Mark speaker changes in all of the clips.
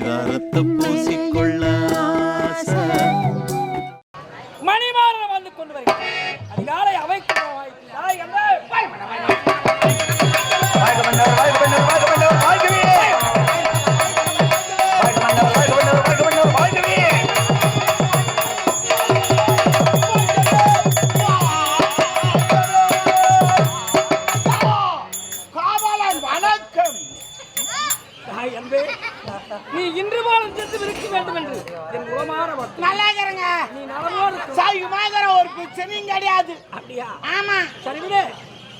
Speaker 1: பரிதாரத்தை பூசிக்கொள்ள.
Speaker 2: மணிமாறன் வந்து கொண்டு வருகிறேன் அதிகாலை அவைக்கு
Speaker 3: வணக்கம்.
Speaker 2: தாய் அன்பே நீ இன்று போல செத்து இருக்க வேண்டும் என்று என் உளமாற.
Speaker 3: நல்லா இருக்கிறங்க
Speaker 2: நீ நலமோடு.
Speaker 3: சாயுமாகிற ஒரு பிரச்சனையும் கிடையாது.
Speaker 2: அப்படியா?
Speaker 3: ஆமா.
Speaker 2: சரி விடு.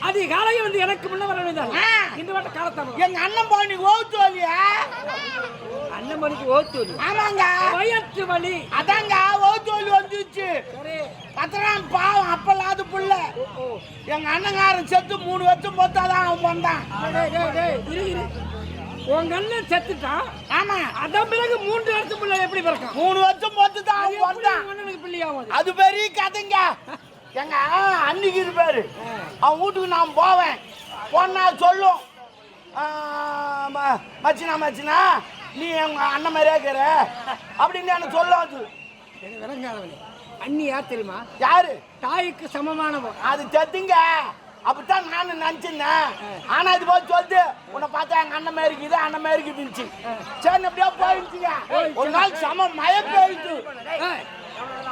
Speaker 2: அதிகாலையில் வந்து எனக்கு முன்ன வர வேண்டாம்
Speaker 3: ஆ.
Speaker 2: இன்று வட்ட காலத்தாமதம்
Speaker 3: எங்க அண்ணன் போனி ஓத்துவலியா
Speaker 2: அண்ணன் மணிக்கு ஓத்து
Speaker 3: ஆமாங்க.
Speaker 2: வயற்று வலி
Speaker 3: அதாங்க ஓத்துவலி வந்துச்சு
Speaker 2: சரி.
Speaker 3: பத்திரம் பாவம் அப்பலாது புள்ள. எங்க அண்ணங்காரன் செத்து மூணு வருஷம் பொத்தாதான் அவன் வந்தான்.
Speaker 2: உங்க அண்ணன் செத்துட்டான்
Speaker 3: ஆமா.
Speaker 2: அதன் பிறகு மூன்று வருஷம் பிள்ளை எப்படி பிறக்கும்?
Speaker 3: மூணு வருஷம் பொத்துதான்
Speaker 2: அது
Speaker 3: அவன் வந்தான்.
Speaker 2: அண்ணனுக்கு பிள்ளையாகும் அது?
Speaker 3: பெரிய கதைங்க. எங்க அன்னைக்கு இருப்பாரு. அவன் வீட்டுக்கு நான் போவேன். போனா சொல்லும். மச்சினா மச்சினா நீ எங்க அண்ணன் மாதிரியே இருக்கிற? அப்படின்னு எனக்கு சொல்லும் அது.
Speaker 2: எனக்கு விளங்காதவனே. அண்ணி யார் தெரியுமா?
Speaker 3: யாரு?
Speaker 2: தாய்க்கு சமமானவன்.
Speaker 3: அது செத்துங்க. அப்படித்தான் நானும் நினச்சிருந்தேன். ஆனா இது போய் சொல்லிட்டு உன்னை பார்த்தா எங்க அண்ணன் மாதிரி இருக்குது அண்ணன் மாதிரி இருக்குதுச்சு சரி அப்படியே போயிடுச்சுங்க ஒரு நாள் சம மழை
Speaker 2: ஏய்,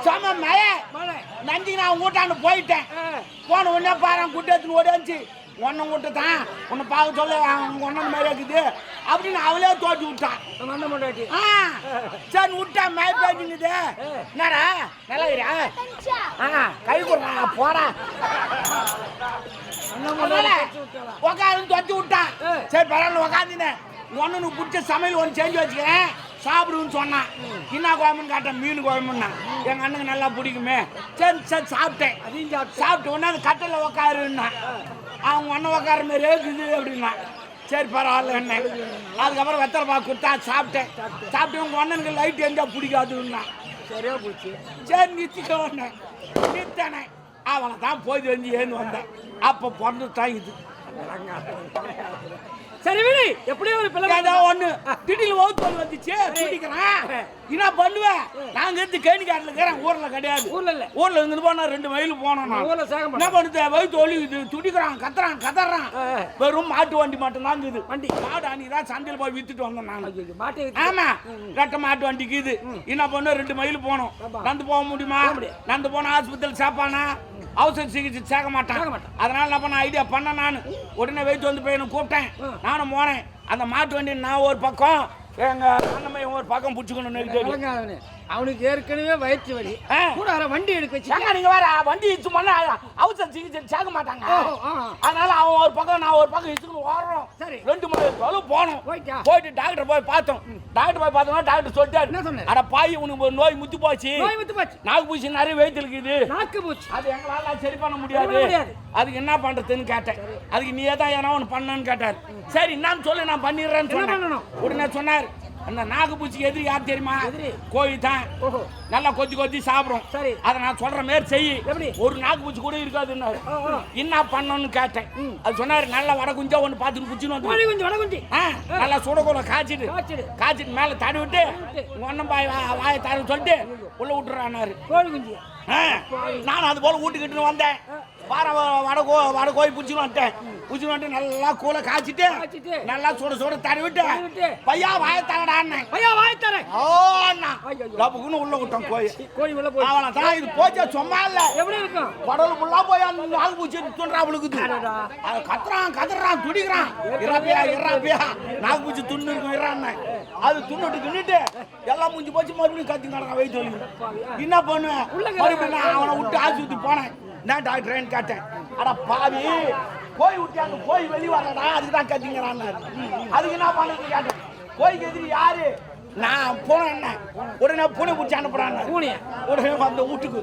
Speaker 3: சம மழை. நஞ்சுக்கு நான் ஊட்டாண்டு போயிட்டேன். போன உடனே பாரு குட்டி எடுத்துன்னு ஓடியாச்சு ஒன்னும் கூட்டு தான். உன்னை பார்க்க சொல்ல ஒன்னும் மாதிரி இருக்குது. அப்படின்னு அவளே தோட்டி விட்டான். ஆ சரி விட்டா மழை பெய்ஞ்சுங்குது என்னடா நல்லா ஆ கை கொடுறா போடா. உக்காந்து தொத்தி விட்டான். சரி பரவாயில்ல உக்காந்துனேன் ஒன்று பிடிச்ச சமையல் ஒன்று செஞ்சு வச்சுக்கிறேன். சாப்பிடுன்னு சொன்னான். என்ன குழம்புன்னு கேட்டேன் மீன் குழம்புன்னா. எங்கள் அண்ணனுக்கு நல்லா பிடிக்குமே. சரி சரி சாப்பிட்டேன்.
Speaker 2: அதையும் சாப்பிட்டு
Speaker 3: சாப்பிட்டு உடனே கட்டில் உக்காருன்னா. அவங்க ஒன்றும் உட்கார மாதிரி இருக்குது அப்படின்னா. சரி பரவாயில்ல என்ன அதுக்கப்புறம் வெத்தலை பாக்கு கொடுத்தா சாப்பிட்டேன். சாப்பிட்டு உங்கள் அண்ணனுக்கு லைட் எந்த பிடிக்காதுன்னா.
Speaker 2: சரியா போச்சு.
Speaker 3: சரி நிறுத்திக்க நிறுத்தானே அவனை தான் போய் வந்து ஏன்னு வந்தேன். அப்போ பிறந்து தான் இது.
Speaker 2: சரி விடு எப்படியோ ஒரு பிள்ளை
Speaker 3: ஒண்ணு. திடீர்னு வகுத்து வந்துச்சு. துடிக்கிறான். என்ன பண்ணுவேன் நாங்க இருந்து கேணிக்காட்டில் இருக்கிறேன். ஊர்ல கிடையாது.
Speaker 2: ஊர்ல இல்ல.
Speaker 3: ஊர்ல இருந்து போனா ரெண்டு மைல் போனோம் நான்.
Speaker 2: ஊர்ல சேகம்
Speaker 3: என்ன
Speaker 2: பண்ண
Speaker 3: பண்ணுது வயிற்று இது துடிக்கிறான் கத்துறான் கதறான். வெறும் மாட்டு வண்டி மட்டும் தான் இருக்குது
Speaker 2: வண்டி.
Speaker 3: மாடு அன்னைக்கு தான் சந்தையில் போய் வித்துட்டு வந்தேன் நான்.
Speaker 2: மாட்டே
Speaker 3: ஆமா. ரெட்ட மாட்டு வண்டிக்கு இது என்ன பண்ண? ரெண்டு மைல் போனோம். நடந்து போக முடியுமா. நடந்து போனா ஆஸ்பத்திரி சேர்ப்பானா? அவசர சிகிச்சை சேர்க்க மாட்டான். அதனால என்ன பண்ண? ஐடியா பண்ண நான். உடனே வெயிட் வந்து போய் கூப்பிட்டேன். நானும் போனேன். அந்த மாட்டு வண்டி நான் ஒரு பக்கம். ஏங்க அண்ணன் ஒரு பக்கம் பிடிச்சிக்கணும்னு
Speaker 2: விளங்காதவனே அவனுக்கு ஏற்கனவே வயிற்று வலி. கூட அரை வண்டி எடுக்க வச்சு
Speaker 3: நீங்க வேற? வண்டி இச்சு பண்ண அவசர சிகிச்சை சேர்க்க மாட்டாங்க. அதனால அவன் ஒரு பக்கம் நான் ஒரு பக்கம் இச்சுக்கணும் ஓடுறோம்.
Speaker 2: சரி.
Speaker 3: ரெண்டு மணி தொலைவு போனோம்.
Speaker 2: போயிட்டா?
Speaker 3: டாக்டர் போய் பார்த்தோம். டாக்டர் போய் பார்த்தோம்னா டாக்டர் சொல்லிட்டாரு.
Speaker 2: என்ன சொன்னாரு?
Speaker 3: அட பாய் உனக்கு ஒரு நோய் முத்தி போச்சு.
Speaker 2: நோய் போச்சு.
Speaker 3: நாக்கு பூச்சி நிறைய வெயிட் இருக்குது.
Speaker 2: நாக்கு போச்சு.
Speaker 3: அது எங்களால சரி பண்ண முடியாது. அதுக்கு என்ன பண்றதுன்னு கேட்டேன். அதுக்கு நீ தான் எதனா ஒன்று பண்ணணும்னு கேட்டார். சரி என்னன்னு சொல்லு நான் பண்ணிடுறேன்னு சொன்னேன்? உடனே சொன்னார் அந்த நாக்கு பூச்சிக்கு எதிரி யார் தெரியுமா? கோழி தான். நல்லா கொத்தி கொத்தி சாப்பிடும்.
Speaker 2: சரி.
Speaker 3: அதை நான் சொல்ற மாதிரி செய்.
Speaker 2: எப்படி?
Speaker 3: ஒரு நாக்கு பூச்சி கூட இருக்காதுன்னாரு. என்ன பண்ணணும்னு கேட்டேன். அது சொன்னாரு நல்லா வட குஞ்சா ஒன்று பார்த்துட்டு குச்சின்னு வந்து
Speaker 2: குஞ்சு வட குஞ்சு.
Speaker 3: ஆ, நல்லா சுடக்கூட காய்ச்சிட்டு.
Speaker 2: காய்ச்சிடு.
Speaker 3: காய்ச்சிட்டு மேலே தடவி விட்டு ஒன்றும் பாய் வாயை தடவி சொல்லிட்டு உள்ள விட்டுறானாரு
Speaker 2: கோழி குஞ்சு.
Speaker 3: ஆ, நான் அது போல வீட்டுக்கிட்டு வந்தேன். வார வட கோ வட கோய் பிடிச்சின்னு வந்துட்டேன். பிடிச்சின்னு வந்துட்டு நல்லா கூலை காய்ச்சிட்டு. நல்லா சுட சுட தடவி விட்டு. பையா வாயை தரடான்னு
Speaker 2: ஐயா வாய் தரேன்.
Speaker 3: ஓ அண்ணா. லப்புக்குன்னு உள்ள விட்டான் கோய்
Speaker 2: கோழி உள்ள போய்.
Speaker 3: தான் இது போச்சா சும்மா இல்ல.
Speaker 2: எப்படி இருக்கும்?
Speaker 3: குடல் ஃபுல்லா போய் அந்த நாகு பூச்சி விழுக்குது
Speaker 2: அடடா.
Speaker 3: அது கத்துறான் கத்துறான் துடிக்கிறான். இறாப்பியா இறாப்பியா. நாகு பூச்சி துண்ணு இருக்கும் இறான்னு. அது துண்ணுட்டு துண்ணுட்டு எல்லாம் முடிஞ்சு போச்சு மறுபடியும் கத்தி வயிற்று வலி என்ன பண்ணுவேன்? மறுபடியும் நான் அவனை விட்டு ஆஸ்பத்திரி போனேன். நான் டாக்டரேன்னு கேட்டேன். அட பாவி கோய் விட்டு அங்க கோய் வெளிய வரடா அதுக்கு தான் கத்திங்கிறான்னு அதுக்கு என்ன பண்ணுறது கேட்டேன். கோய்க்கு எதிரி யாரு? நான் போனேன் உடனே பூனை பிடிச்சி அனுப்புறாங்க
Speaker 2: பூனையா?
Speaker 3: உடனே வந்த வீட்டுக்கு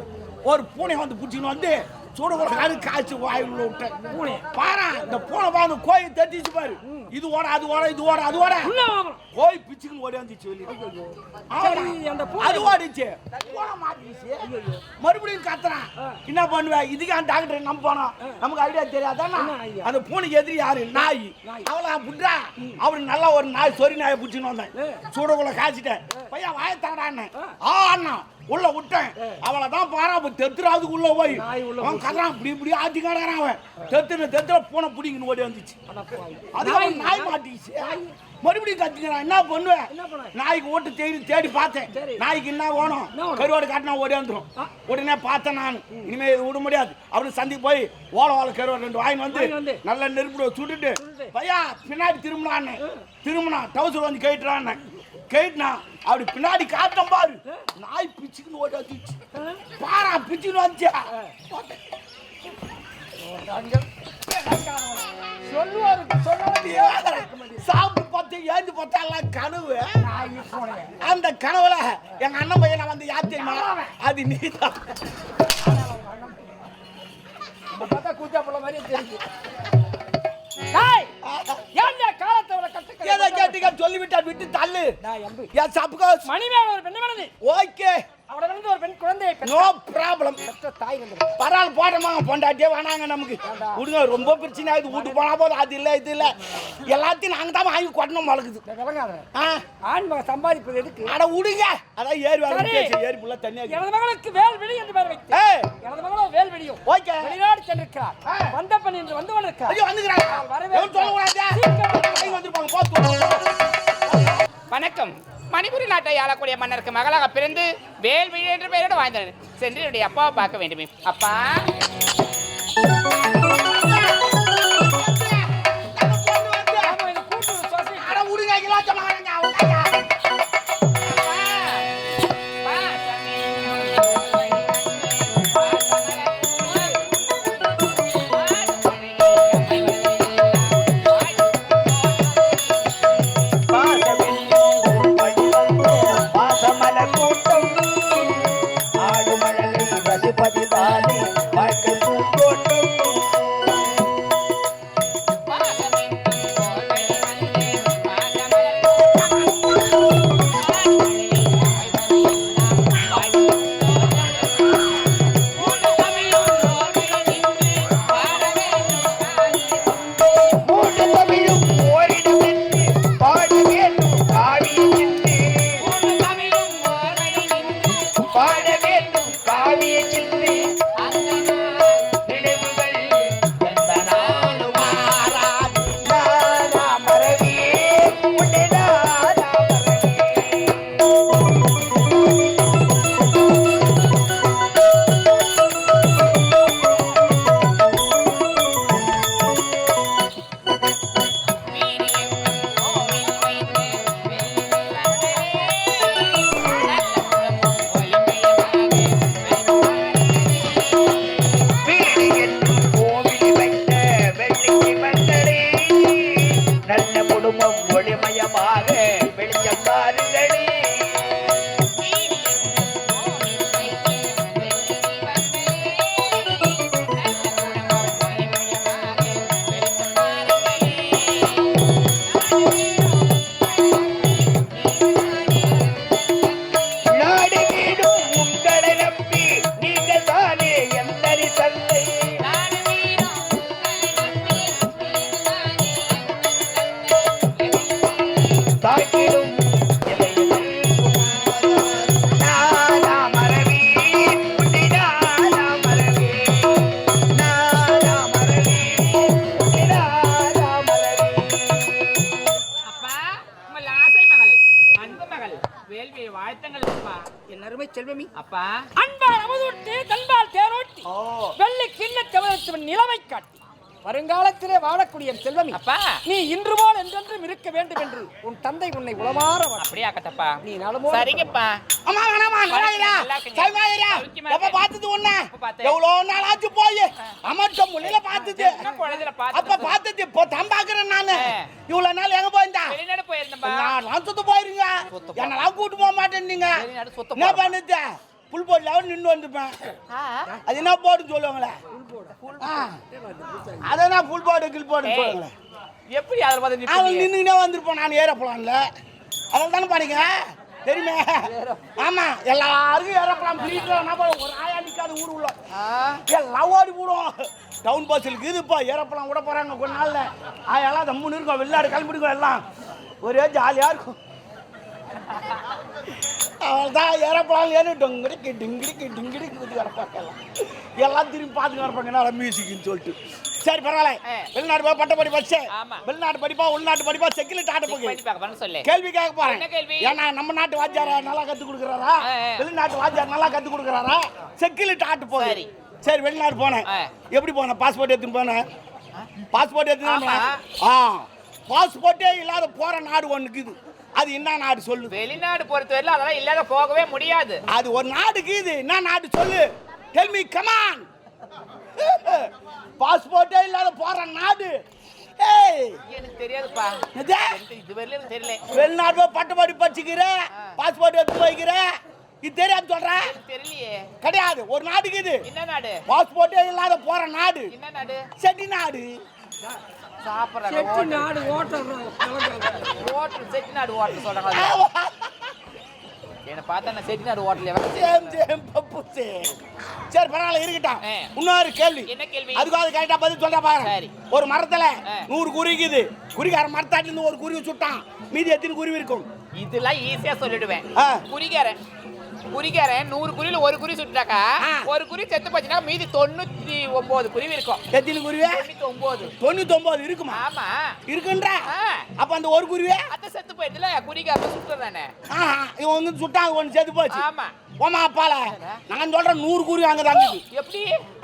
Speaker 3: ஒரு பூனை வந்து பிடிச்சின்னு வந்து சுட ஒரு கரு காய்ச்சி வாயில் விட்டேன். பூனை பாரு இந்த பூனை பார்த்து கோயில் தட்டிச்சு பாரு. இது ஓட அது ஓட இது ஓட அது ஓட.
Speaker 2: உள்ள வாங்கணும்
Speaker 3: கோய் பிச்சுக்குன்னு ஓடி வந்துச்சு வெளியே. அது ஓடிச்சு. ஓட மாட்டிச்சு மறுபடியும் கத்துறான். என்ன பண்ணுவேன் இதுக்கு அந்த டாக்டர் நம்ம போனோம் நமக்கு ஐடியா தெரியாதானே? அந்த பூனைக்கு எதிரி யாரு? நாய். அவளா புட்றா. அவரு நல்லா ஒரு நாய் சொறி நாயை பிடிச்சின்னு வந்தேன். சூடக்குள்ள காய்ச்சிட்டேன். பையன் வாய தகடான்னு ஆ அண்ணா. உள்ள விட்டேன். அவளை தான் பாரா தெத்துறாதுக்கு உள்ள போய். அவன் கத்துறான் இப்படி இப்படி ஆட்டி காடுறான் அவன். தெத்துன தெத்துல பூனை பிடிங்கன்னு ஓடி வந்துச்சு. அது அவன் நாய் மாட்டிச்சு மறுபடியும் கத்திக்கிறான் என்ன பண்ணுவேன்? நாய்க்கு ஓட்டு தேடி தேடி பார்த்தேன். நாய்க்கு என்ன வேணும்? கருவாடு காட்டினா ஓடி வந்துடும் உடனே பார்த்தேன் நான். இனிமே இது விட முடியாது. அப்படின்னு சந்திக்கு போய் ஓல ஓல கருவாடு ரெண்டு வாங்கி வந்து. நல்ல நெருப்பு சுட்டுட்டு. பையா பின்னாடி திரும்பினான்னு திரும்பினா டவுசர் வந்து கேட்டுறான்னு. கேட்டுனா அப்படி பின்னாடி காட்டம் பாரு. நாய் பிச்சுக்குன்னு ஓடி வந்துச்சு. பாரா பிச்சுன்னு வந்துச்சு? சாப்பிட்டு பார்த்து ஏந்து பார்த்தா எல்லாம் கனவு அந்த கனவுல எங்க அண்ணன் பையனை வந்து யார் தெரியுமா? அது நீதான்.
Speaker 2: பார்த்தா கூச்சா போல மாதிரியே தெரியுது. ஏன்டா காலத்தை அவளை கட்டு
Speaker 3: ஏதோ சொல்லிவிட்டா விட்டு தள்ளு.
Speaker 2: நான் எம்பி.
Speaker 3: என்
Speaker 2: மணிமேல ஒரு பெண்ணு மனது
Speaker 3: ஓகே.
Speaker 2: அவட இருந்து ஒரு பெண் குழந்தையை பெற்ற
Speaker 3: நோ ப்ராப்ளம்.
Speaker 2: தாய்
Speaker 3: பரவாயில்ல பொண்டாட்டியே வேணாங்க நமக்கு. விடுங்க ரொம்ப பிரச்சனை ஆகுது. வீட்டு போனா போதும். அது இல்லை இது இல்லை. எல்லாத்தையும் நாங்க தான் வாங்கி கொட்டணும் வளர்க்குது
Speaker 2: விளங்காத
Speaker 3: ஆ?
Speaker 2: ஆண் மகன் சம்பாதிப்பது எதுக்கு?
Speaker 3: அட விடுங்க. அதான் ஏறி
Speaker 2: சரி.
Speaker 3: ஏறி புள்ள தண்ணியா
Speaker 2: எனது மகளுக்கு வேல்விழி என்று பெயர் வைத்து. எனது மகளும் வேல்விழியும்
Speaker 3: ஓகே.
Speaker 2: வெளிநாடு சென்றிருக்கிறார். வந்த பெண் என்று வந்து கொண்டிருக்கிறார்.
Speaker 3: ஐயோ வந்துக்கிறாங்க.
Speaker 2: வரவே
Speaker 4: வணக்கம். மணிபுரி நாட்டை ஆளக்கூடிய மன்னருக்கு மகளாக பிறந்து வேல்விழி என்ற பெயரோடு வாழ்ந்தனர் சென்று என்னுடைய அப்பாவை பார்க்க வேண்டுமே. அப்பா. அப்பா
Speaker 2: அன்பால் அமுதூட்டி தன்பால் தேரோட்டி வெள்ளி கிண்ண தவிரத்தவன் நிலைமை காட்டி. வருங்காலத்திலே வாழக்கூடிய செல்வமி
Speaker 4: அப்பா.
Speaker 2: நீ இன்று போல் என்றென்றும் இருக்க வேண்டும் என்று உன் தந்தை உன்னை உளமாற.
Speaker 4: அப்படியா கட்டப்பா.
Speaker 2: நீ நலமோடு
Speaker 4: சரிங்கப்பா.
Speaker 3: அம்மா வேணாமா. சௌமியாயிரா
Speaker 4: சௌக்கியமா
Speaker 3: எப்ப. பார்த்தது
Speaker 4: பார்த்தேன்?
Speaker 3: எவ்வளோ நாள் ஆச்சு போய் அமர்த்த முன்னில பார்த்தது. அப்ப
Speaker 4: பார்த்து
Speaker 3: பார்த்தது? இப்போ தம்பாக்குறேன் நானு.
Speaker 4: ஆ.
Speaker 3: இவ்வளவு நாள் எங்க போயிருந்தா?
Speaker 4: வெளிநாடு போயிருந்தப்பா
Speaker 3: நான் சுத்த போயிருங்க. என்னெல்லாம் கூட்டு போக மாட்டேன் நீங்க என்ன. பண்ணுது? புல் போடல நின்று வந்துப்பேன். அது என்ன போடுன்னு சொல்லுவாங்களே? ஆ. அதான் புல் போடு கில் போடுன்னு சொல்லுவாங்களே?
Speaker 4: எப்படி அதில் பார்த்து
Speaker 3: அவன்? நின்றுக்கிட்டே வந்திருப்போம் நான் ஏறப்பலாம்ல அதில் தானே பாருங்க தெரியுமே? ஆமா எல்லாருக்கும் ஏறப்பலாம் பிளீட்ல ஒரு ஆயா நிக்காத ஊர் உள்ள. எல்லாம் ஓடி போடும் டவுன் பஸ்ஸில் இருக்குதுப்பா ஏறப்பலாம் விட போறாங்க கொஞ்ச நாள்ல. ஆயாலாம் தம்முன்னு இருக்கும் வெளிநாடு கிளம்பிடுக்கும் எல்லாம். ஒரே ஜாலியா இருக்கும். அவள் தான் ஏறப்பலாம் ஏன்னு டொங்கடிக்கு டிங்கிடிக்கு டிங்கிடிக்கு குதி வரப்பாங்க எல்லாம் திரும்பி பார்த்துக்க வரப்பாங்க நல்லா மியூசிக்னு சொல்லிட்டு. சரி பரவாயில்ல. வெளிநாடு போய் பட்ட படி படிச்சு.
Speaker 4: ஆமா.
Speaker 3: வெளிநாடு படிப்பா உள்நாட்டு படிப்பா செக்கில் டாட்ட
Speaker 4: சொல்லு.
Speaker 3: கேள்வி கேட்க போறேன்? ஏன்னா நம்ம நாட்டு வாத்தியார நல்லா கத்து கொடுக்குறாரா. வெளிநாட்டு வாத்தியார் நல்லா கத்து கொடுக்குறாரா? செக்கில் டாட்டு போகுது.
Speaker 4: சரி.
Speaker 3: வெளிநாடு போனேன். எப்படி போனேன்? பாஸ்போர்ட் எடுத்துன்னு போனேன். பாஸ்போர்ட் எடுத்துன்னு. ஆ. பாஸ்போர்ட்டே இல்லாத போற நாடு ஒண்ணுக்குது அது என்ன நாடு சொல்லு?
Speaker 4: வெளிநாடு பொறுத்தவரையில அதெல்லாம் இல்லாத போகவே முடியாது.
Speaker 3: அது ஒரு நாடுக்கு இது. என்ன நாடு சொல்லு? டெல் மீ கமான் பாஸ்போர்ட்டே இல்லாத போற நாடு. ஏய்
Speaker 4: எனக்கு தெரியாதுப்பா. இதுவரையிலும் தெரியல.
Speaker 3: வெளிநாடு பட்டப்படி படிச்சுக்கிற பாஸ்போர்ட் எடுத்து வைக்கிற இது தெரியாது சொல்ற?
Speaker 4: தெரியலையே.
Speaker 3: கிடையாது. ஒரு நாட்டுக்கு இது.
Speaker 4: என்ன நாடு?
Speaker 3: பாஸ்போர்ட்டே இல்லாத போற நாடு.
Speaker 4: என்ன நாடு?
Speaker 3: செட்டி நாடு.
Speaker 4: சாப்பிட்றாங்க
Speaker 2: செட்டி நாடு ஓட்டல்
Speaker 4: ஹோட்டல் செட்டிநாடு ஹோட்டல் சொல்றாங்க. என்னை பார்த்தா நான் செட்டிநாடு ஹோட்டல் எவன்
Speaker 3: சேம் சேம் பப்பு சேம் சரி பரவாயில்ல இருக்கட்டும். இன்னொரு கேள்வி.
Speaker 4: என்ன கேள்வி?
Speaker 3: கரெக்டா பதில் சொல்றா பாரு.
Speaker 4: சரி.
Speaker 3: ஒரு மரத்துல. நூறு குருவிக்குது குறிக்கார மரத்தாட்டில இருந்து ஒரு குருவி சுட்டான். மீதி எத்தனை குருவி இருக்கும்?
Speaker 4: இதெல்லாம் ஈஸியா சொல்லிடுவேன். குறிக்காரன் குறிக்காரன் நூறு குறியில ஒரு குறி சுட்டாக்கா. ஒரு குறி செத்து போச்சுன்னா மீதி தொண்ணூத்தி ஒன்பது குருவி இருக்கும்.
Speaker 3: எத்தனை குருவி?
Speaker 4: தொண்ணூத்தி ஒன்பது
Speaker 3: தொண்ணூத்தி ஒன்பது இருக்குமா?
Speaker 4: ஆமா.
Speaker 3: இருக்குன்ற. அப்ப அந்த ஒரு குருவி?
Speaker 4: அத செத்து போயிடுதுல குறிக்காரன் சுட்டுறானே
Speaker 3: இவன் வந்து சுட்டான் ஒன்று செத்து போச்சு.
Speaker 4: ஆமா.
Speaker 3: ஓமா அப்பால நான் சொல்றேன் நூறு குருவி அங்க இருக்குது
Speaker 4: எப்படி?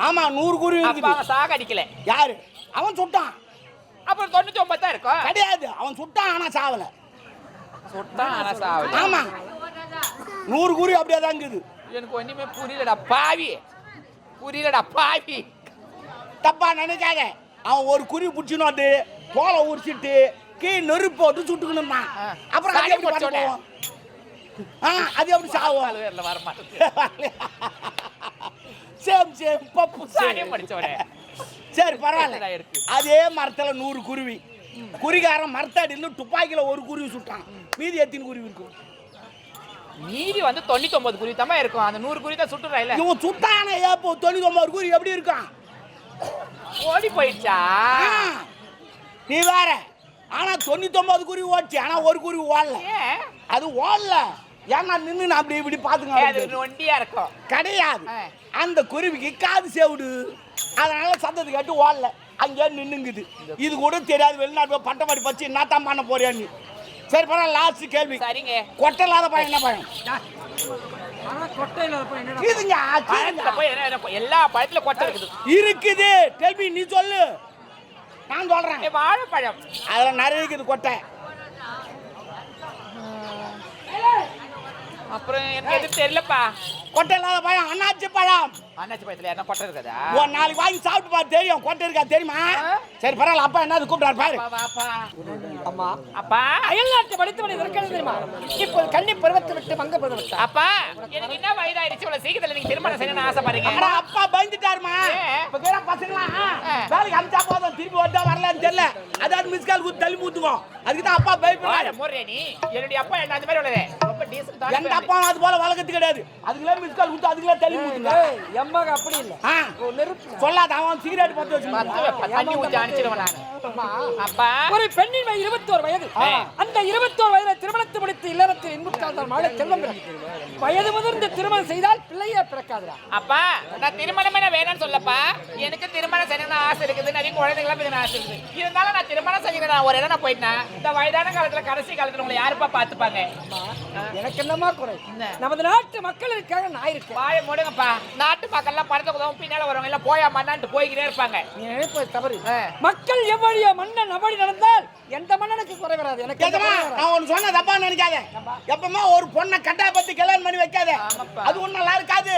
Speaker 3: ஆமா நூறு குருவி இருக்குது.
Speaker 4: சாக அடிக்கல
Speaker 3: யாரு? அவன் சுட்டான்.
Speaker 4: அப்புறம் தொண்ணூத்தி ஒன்பது தான் இருக்கும்.
Speaker 3: கிடையாது. அவன் சுட்டான் ஆனா சாவல.
Speaker 4: சுட்டான் ஆனா சாவல.
Speaker 3: ஆமா. நூறு குருவி அப்படியே தான் இருக்குது.
Speaker 4: எனக்கு ஒண்ணுமே புரியலடா பாவி. புரியலடா பாவி.
Speaker 3: தப்பா நினைக்காத. அவன் ஒரு குருவி பிடிச்சின்னு வந்து தோலை உரிச்சிட்டு கீ நெருப்பு போட்டு சுட்டுக்கணும் தான்
Speaker 4: ஆ.
Speaker 3: அப்புறம் அது எப்படி பண்ண ஆ அது எப்படி சாவும்?
Speaker 4: வேர்ல வர மாட்டேன்
Speaker 3: சேம் சேம் பப்பு
Speaker 4: சாணியம் படிச்சவனே
Speaker 3: சரி பரவாயில்ல? அதே மரத்துல நூறு குருவி. குறிகாரன் மரத்தடியில் துப்பாக்கியில ஒரு குருவி சுட்டான். மீதி எத்தனை குருவி இருக்கும்
Speaker 4: மீதி வந்து தொண்ணூத்தி ஒன்பது குருவி தான் இருக்கும். அந்த நூறு குருவி தான் சுட்டுறா இல்ல
Speaker 3: இவன் சுட்டான ஏப்போ தொண்ணூத்தி ஒன்பது குருவி எப்படி இருக்கான்?
Speaker 4: ஓடி போயிடுச்சா?
Speaker 3: நீ வேற. ஆனா தொண்ணூத்தி ஒன்பது குருவி ஓடிச்சு ஆனா ஒரு குருவி ஓடல. அது ஓடல. ஏன்னா நின்று நான் அப்படி இப்படி பாத்துங்க
Speaker 4: நொண்டியா இருக்கும்.
Speaker 3: கிடையாது. அந்த குருவிக்கு காது சேவுடு. அதனால சத்தத்தை கேட்டு ஓடல. அங்கே நின்னுங்குது. இது கூட தெரியாது. வெளிநாட்டு போய் பட்டப்படி பச்சு என்னத்தான் பண்ண போறியான்னு. சரி பரவாயில்ல லாஸ்ட் கேள்வி.
Speaker 4: சரிங்க.
Speaker 3: கொட்டை இல்லாத பையன் என்ன பையன்? இதுங்க
Speaker 4: என்ன- என்ன- எல்லா பழத்துல கொட்டை இருக்குது.
Speaker 3: இருக்குது. டெல்பி நீ சொல்லு. நான் சொல்றேன்.
Speaker 4: ஏ, வாழைப்பழம்.
Speaker 3: அதுல நிறைய இருக்குது கொட்டை.
Speaker 4: அப்புறம் எனக்கு எதுவும் தெரியலப்பா.
Speaker 3: கொட்டை இல்லாத பழம் அண்ணாச்சி பழம்.
Speaker 4: அண்ணாச்சி பழத்துல என்ன கொட்டை இருக்குதா?
Speaker 3: ஒரு நாளைக்கு வாங்கி சாப்பிட்டு பாரு தெரியும். கொட்டை இருக்கா தெரியுமா. சரி பரவாயில்ல அப்பா என்ன கூப்பிட்டாரு பாரு.
Speaker 2: அம்மா.
Speaker 4: அப்பா
Speaker 2: அயல்நாட்டு படித்தவனை இருக்கிறது தெரியுமா? இப்போது கண்ணி பருவத்தை விட்டு மங்க பருவத்தை.
Speaker 4: அப்பா எனக்கு என்ன வயதாயிடுச்சு இவ்வளவு சீக்கிரத்துல நீங்க திருமணம் செய்யணும்னு ஆசைப்படுறீங்க?
Speaker 3: அட அப்பா பயந்துட்டாருமா? இப்ப கேற பசங்களாம்
Speaker 4: ஆ.
Speaker 3: வேலைக்கு அனுப்பிச்சா போதும் திருப்பி வரதா வரலன்னு தெரியல. அதாவது மிஸ் கால் குத்து தள்ளி மூத்துவோம் அதுக்கு தான் அப்பா பயப்படுறாரு.
Speaker 4: முறை நீ. என்னுடைய அப்பா என்ன அந்த மாதிரி உள்ளது? ரொம்ப டீசென்ட்
Speaker 3: எந்த அப்பா அது போல வழக்கத்து கிடையாது. அதுக்குள்ள மிஸ் கால் குத்து அதுக்குள்ள தள்ளி மூத்துங்க
Speaker 2: எம்மாக அப்படி இல்ல. நெருப்பு.
Speaker 3: சொல்லாத அவன் சிகரெட் பத்து வச்சு
Speaker 4: தண்ணி ஊத்தி அனுப்பிச்சிடுவேன் நான்.
Speaker 2: ஒரு பெண்ணின் வயது இருபத்தோரு வயது. அந்த இருபத்தோரு வயதுல திருமணத்தை முடித்து இல்லறத்தில் இன்புற்றால் மாலை பிறக்கும். வயது முதிர்ந்து திருமணம் செய்தால் பிள்ளையே பிறக்காதுடா.
Speaker 4: அப்பா நான் திருமணமே நான் வேணாம்னு சொல்லப்பா. எனக்கு திருமணம் செய்யணும்னு ஆசை இருக்குது. நிறைய குழந்தைங்களாம் எனக்கு ஆசை இருக்குது. இருந்தாலும் நான் திருமணம் நான் ஒரு இடம் நான் போயிட்டேன்? இந்த வயதான காலத்துல கடைசி காலத்துல உங்களை யாருப்பா பார்த்துப்பாங்க?
Speaker 2: எனக்கு என்னமா குறை? நமது நாட்டு மக்களுக்காக நான் இருக்கேன்.
Speaker 4: வாய மூடுங்கப்பா. நாட்டு மக்கள்லாம் படத்தை உதவும் பின்னால வரவங்க எல்லாம் போயா மண்ணான்ட்டு போய்கிட்டே இருப்பாங்க.
Speaker 2: நீ நினைப்பது தவறு. மக்கள் எவ்வழியோ மன்னன் அவ்வழி நடந்தால் எந்த மன்னனுக்கு குறை வராது? எனக்கு.
Speaker 3: நான் ஒன்று சொன்ன தப்பா நினைக்காத. எப்பவுமே ஒரு பொண்ணை கட்டா பத்தி கல்யாணம் பண்ணி வைக்காத. அது ஒன்றும் நல்லா இருக்காது.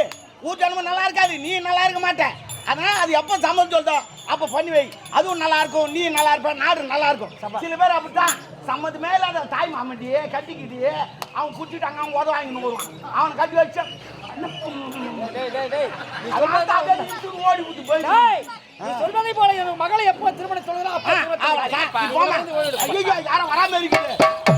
Speaker 3: ஊர் ஜனமும் நல்லா இருக்காது. நீ நல்லா இருக்க மாட்ட. அதனால அது எப்போ சம்மதம் சொல்தோ அப்போ பண்ணி வை. அதுவும் நல்லா இருக்கும் நீ நல்லா இருப்ப நாடு நல்லா இருக்கும் சில பேர் அப்படித்தான். சம்மதமே இல்லாத தாய் மாமண்டியே கட்டிக்கிட்டு அவன் குடிச்சிட்டாங்க அவன் உத வாங்கின்னு வருவான். அவன் கட்டி வச்ச
Speaker 2: டேய், டேய், டேய். நீ
Speaker 3: அதனால தான்
Speaker 2: சொல்றது
Speaker 3: அப்படியே இழுத்துட்டு ஓடி விட்டு
Speaker 2: நீ சொல்வதை போல என் மகளை எப்போ திருமணம் சொல்கிறா
Speaker 3: யாரும் வராம இருக்குது